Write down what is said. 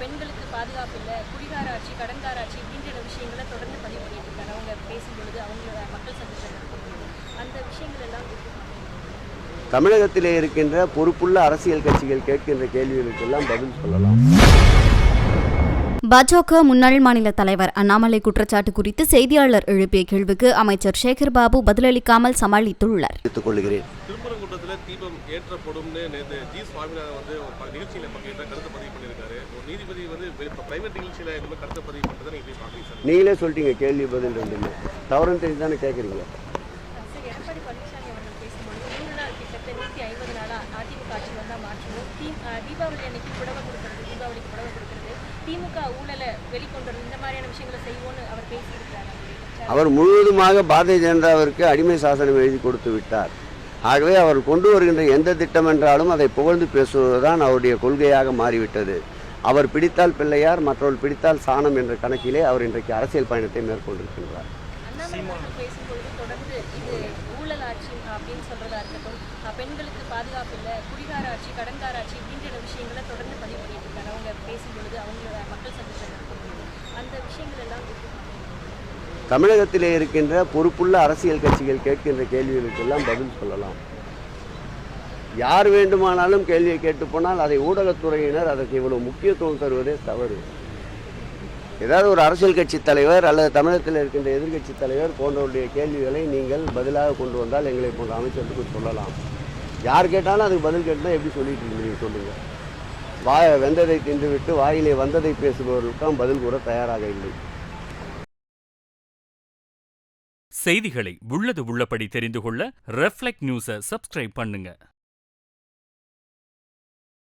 பெண்களுக்கு பாதுகாப்பு இல்லை குடிகார ஆட்சி கடன்கார ஆட்சி இப்படின்ற விஷயங்களை தொடர்ந்து பதிவு பண்ணிட்டு இருக்காரு அவங்க பேசும்பொழுது அவங்களோட மக்கள் நடக்கும்பொழுது அந்த விஷயங்கள் எல்லாம்? தமிழகத்திலே இருக்கின்ற பொறுப்புள்ள அரசியல் கட்சிகள் கேட்கின்ற கேள்விகளுக்கெல்லாம் பதில் சொல்லலாம். பாஜக முன்னாள் மாநில தலைவர் அண்ணாமலை குற்றச்சாட்டு குறித்து செய்தியாளர் எழுப்பிய கேள்விக்கு அமைச்சர் சேகர் பாபு பதிலளிக்காமல் சமாளித்துள்ளார். திருப்பரங்குன்றத்தில் தீபம் ஏற்றப்படும்னு நேற்று ஜி. சுவாமிநாதன் வந்து ஒரு ப- நிகழ்ச்சியில பங்கேற்ற கருத்து பதிவு பண்ணியிருக்காரு. நீதிபதி வந்து பிரைவேட் நிகழ்ச்சியில இந்த மாதிரி கருத்து பதிவு பண்ணுறதை நீங்கள் பார்க்குறீங்க சார்? நீங்களே சொல்லிட்டீங்க கேள்வி பதில் ரெண்டுமே. தவறுன்னு தெரிஞ்சு தானே கேட்குறீங்க தீபாவளி அன்னைக்கு புடவை கொடுக்கறது தீபாவளிக்கு புடவை கொடுக்கறது. திமுக ஊழலை வெளிக்கொண்டு இந்த மாதிரியான விஷயங்களை அவர் பேசியிருக்கிறார். அவர் முழுவதுமாக பாரதிய ஜனதாவிற்கு அடிமை சாசனம் எழுதி கொடுத்து விட்டார். ஆகவே அவர் கொண்டு வருகின்ற எந்த திட்டம் என்றாலும் அதை புகழ்ந்து பேசுவதுதான் அவருடைய கொள்கையாக மாறிவிட்டது. அவர் பிடித்தால் பிள்ளையார் மற்றவர்கள் பிடித்தால் சாணம் என்ற கணக்கிலே அவர் இன்றைக்கு அரசியல் பயணத்தை மேற்கொண்டிருக்கின்றார்? தமிழகத்திலே இருக்கின்ற பொறுப்புள்ள அரசியல் கட்சிகள் கேட்கின்ற கேள்விகளுக்கெல்லாம் பதில் சொல்லலாம். யார் வேண்டுமானாலும் கேள்வியை கேட்டு போனால் அதை ஊடகத்துறையினர் அதற்கு இவ்வளவு முக்கியத்துவம் தருவதே தவறு. ஏதாவது ஒரு அரசியல் கட்சி தலைவர் அல்லது தமிழகத்தில் இருக்கின்ற எதிர்க்கட்சி தலைவர் போன்றவருடைய கேள்விகளை நீங்கள் பதிலாக கொண்டு வந்தால் எங்களை போன்ற அமைச்சருக்கு சொல்லலாம். யார் கேட்டாலும் அதுக்கு பதில் கேட்டால் எப்படி சொல்லிட்டு இருக்கீங்க சொல்லுங்கள் வாய வெந்ததை தின்றுவிட்டு வாயிலே வந்ததை பேசுபவர்களுக்கும் பதில் கூற தயாராக இல்லை. செய்திகளை உள்ளது உள்ளபடி தெரிந்து கொள்ள ரெஃப்ளெக்ட் நியூஸை சப்ஸ்கிரைப் பண்ணுங்க.